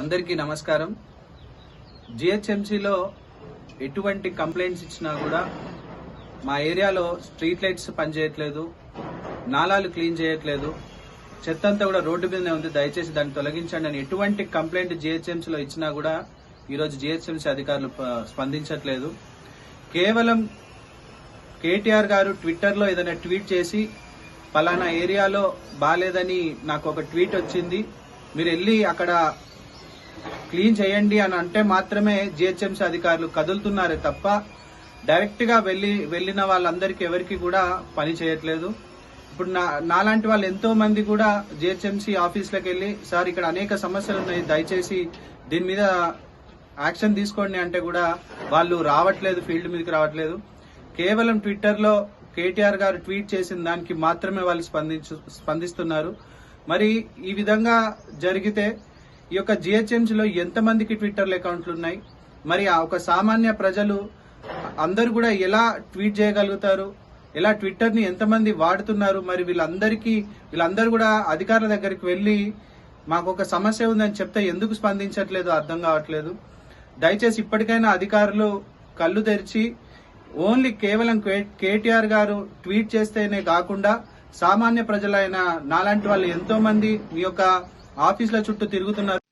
అందరికీ నమస్కారం. జిహెచ్ఎంసీలో ఎటువంటి కంప్లైంట్స్ ఇచ్చినా కూడా మా ఏరియాలో స్ట్రీట్ లైట్స్ పనిచేయట్లేదు నాలాలు క్లీన్ చేయట్లేదు. చెత్త అంతా కూడా రోడ్డు మీదనే ఉంది. దయచేసి దాన్ని తొలగించండి అని ఎటువంటి కంప్లైంట్ జిహెచ్ఎంసీలో ఇచ్చినా కూడా ఈరోజు జిహెచ్ఎంసీ అధికారులు స్పందించట్లేదు. కేవలం కేటీఆర్ గారు ట్విట్టర్లో ఏదైనా ట్వీట్ చేసి పలానా ఏరియాలో బాలేదని నాకు ఒక ట్వీట్ వచ్చింది. మీరు వెళ్ళి అక్కడ క్లీన్ చేయండి అని అంటే మాత్రమే జిహెచ్ఎంసీ అధికారులు కదులుతున్నారే తప్ప డైరెక్ట్గా వెళ్ళి వెళ్ళిన వాళ్ళందరికీ ఎవరికి కూడా పని చేయట్లేదు. ఇప్పుడు నా నాలాంటి వాళ్ళు ఎంతో మంది కూడా జిహెచ్ఎంసీ ఆఫీస్లకు వెళ్ళి సార్ ఇక్కడ అనేక సమస్యలు ఉన్నాయి దయచేసి దీని మీద యాక్షన్ తీసుకోండి అంటే కూడా వాళ్ళు రావట్లేదు ఫీల్డ్ మీదకి రావట్లేదు. కేవలం ట్విట్టర్లో కేటీఆర్ గారు ట్వీట్ చేసిన దానికి మాత్రమే వాళ్ళు స్పందించు స్పందిస్తున్నారు. మరి ఈ విధంగా జరిగితే ఈ యొక్క GHMC లో ఎంతమందికి ట్విట్టర్ అకౌంట్లు ఉన్నాయి? మరి ఆ ఒక సామాన్య ప్రజలు అందరు కూడా ఎలా ట్వీట్ చేయగలుగుతారు? ఎలా ట్విట్టర్ని ఎంతమంది వాడుతున్నారు? మరి వీళ్ళందరికీ వీళ్ళందరూ కూడా అధికారుల దగ్గరికి వెళ్ళి మాకు ఒక సమస్య ఉందని చెప్తే ఎందుకు స్పందించట్లేదు అర్థం కావట్లేదు. దయచేసి ఇప్పటికైనా అధికారులు కళ్ళు తెరిచి ఓన్లీ కేవలం కే- కేటీఆర్ గారు ట్వీట్ చేస్తేనే కాకుండా సామాన్య ప్రజలైన నాలాంటి వాళ్ళు ఎంతో మంది మీ యొక్క ఆఫీసుల చుట్టూ తిరుగుతున్నారు.